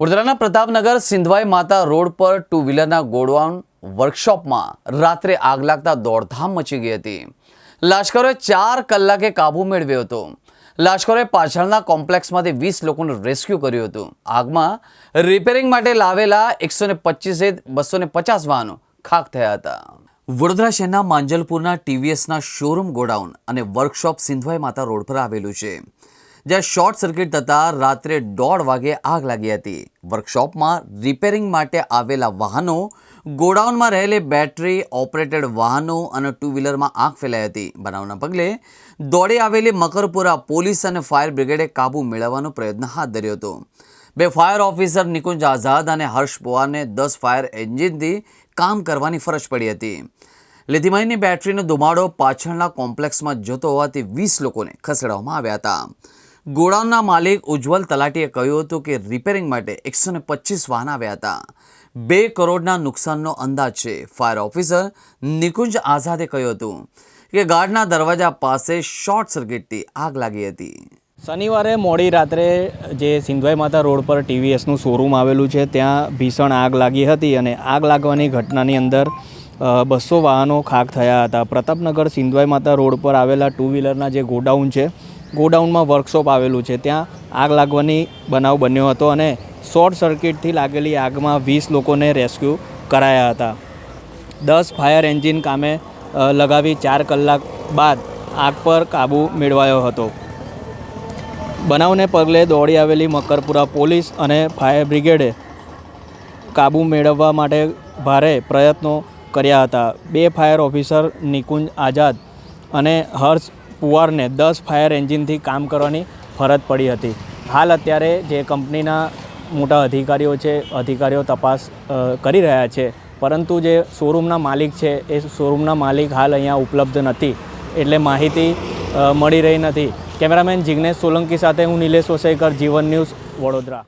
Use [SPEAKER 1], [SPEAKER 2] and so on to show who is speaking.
[SPEAKER 1] વડોદરાના પ્રતાપનગર સિંધવાઈ માતા રોડ પર two વ્હીલરના godown વર્કશોપમાં રાત્રે આગ લાગતા દોડધામ મચી ગઈ હતી. લાશ્કરોએ ચાર કલાકે કાબુ મેળવ્યો હતો. લાશ્કરોએ પાછળના કોમ્પ્લેક્સમાંથી વીસ લોકોનું રેસ્ક્યુ કર્યું હતું. આગમાં રિપેરિંગ માટે લાવેલા એકસો ને પચીસે બસો ને પચાસ વાહનો ખાક થયા હતા. વડોદરા શહેરના માંજલપુરના ટીવીએસના શોરૂમ ગોડાઉન અને વર્કશોપ સિંધવાઈ માતા રોડ પર આવેલું છે. જ્યાં શોર્ટ સર્કિટ થતાં રાત્રે દોઢ વાગે આગ લાગી હતી. વર્કશોપમાં રિપેરિંગ માટે આવેલા વાહનો, ગોડાઉનમાં રહેલી બેટરી, ઓપરેટેડ વાહનો અને ટુ વ્હીલરમાં આગ ફેલાઈ હતી. બનાવના પગલે દોડી આવેલી મકરપુરા પોલીસ અને ફાયર બ્રિગેડે કાબુ મેળવવાનો પ્રયત્ન હાથ ધર્યો હતો. બે ફાયર ઓફિસર નિકુંજ આઝાદ અને હર્ષ પવારને દસ ફાયર એન્જિનથી કામ કરવાની ફરજ પડી હતી. લીધીમાઈની બેટરીનો ધુમાડો પાછળના કોમ્પ્લેક્સમાં જતો હોવાથી વીસ લોકોને ખસેડવામાં આવ્યા હતા. ગોડાઉનના માલિક ઉજ્જવલ તલાટીએ કહ્યું હતું કે રિપેરિંગ માટે એકસો ને પચીસ વાહન આવ્યા હતા. બે કરોડના નુકસાનનો અંદાજ છે ફાયર ઓફિસર નિકુંજ આઝાદે કહ્યું હતું કે ગાર્ડના દરવાજા પાસે શોર્ટ સર્કિટથી આગ લાગી હતી.
[SPEAKER 2] શનિવારે મોડી રાત્રે જે સિંધવાઈ માતા રોડ પર ટીવીએસનું શોરૂમ આવેલું છે, ત્યાં ભીષણ આગ લાગી હતી અને આગ લાગવાની ઘટનાની અંદર બસો વાહનો ખાક થયા હતા. પ્રતાપનગર સિંધવાઈ માતા રોડ પર આવેલા ટુ વ્હીલરના જે ગોડાઉન છે ગોડાઉનમાં વર્કશોપ આવેલું છે. ત્યાં આગ લાગવાની બનાવ બન્યો હતો અને શોર્ટ સર્કિટથી લાગેલી આગમાં વીસ લોકોને રેસ્ક્યુ કરાયા હતા. દસ ફાયર એન્જિન કામે લગાવી ચાર કલાક બાદ આગ પર કાબૂ મેળવાયો હતો. બનાવને પગલે દોડી આવેલી મકરપુરા પોલીસ અને ફાયર બ્રિગેડે કાબૂ મેળવવા માટે ભારે પ્રયત્નો કર્યા હતા. બે ફાયર ઓફિસર નિકુંજ આઝાદ અને હર્ષ પુવારને દસ ફાયર એન્જિનથી કામ કરવાની ફરજ પડી હતી. હાલ અત્યારે જે કંપનીના મોટા અધિકારીઓ છે, અધિકારીઓ તપાસ કરી રહ્યા છે. પરંતુ જે શોરૂમના માલિક છે, એ શોરૂમના માલિક હાલ અહીંયા ઉપલબ્ધ નથી. એટલે માહિતી મળી રહી નથી. કેમેરામેન જિગ્નેશ સોલંકી સાથે હું નિલેશ વસેકર, જીવન ન્યૂઝ વડોદરા.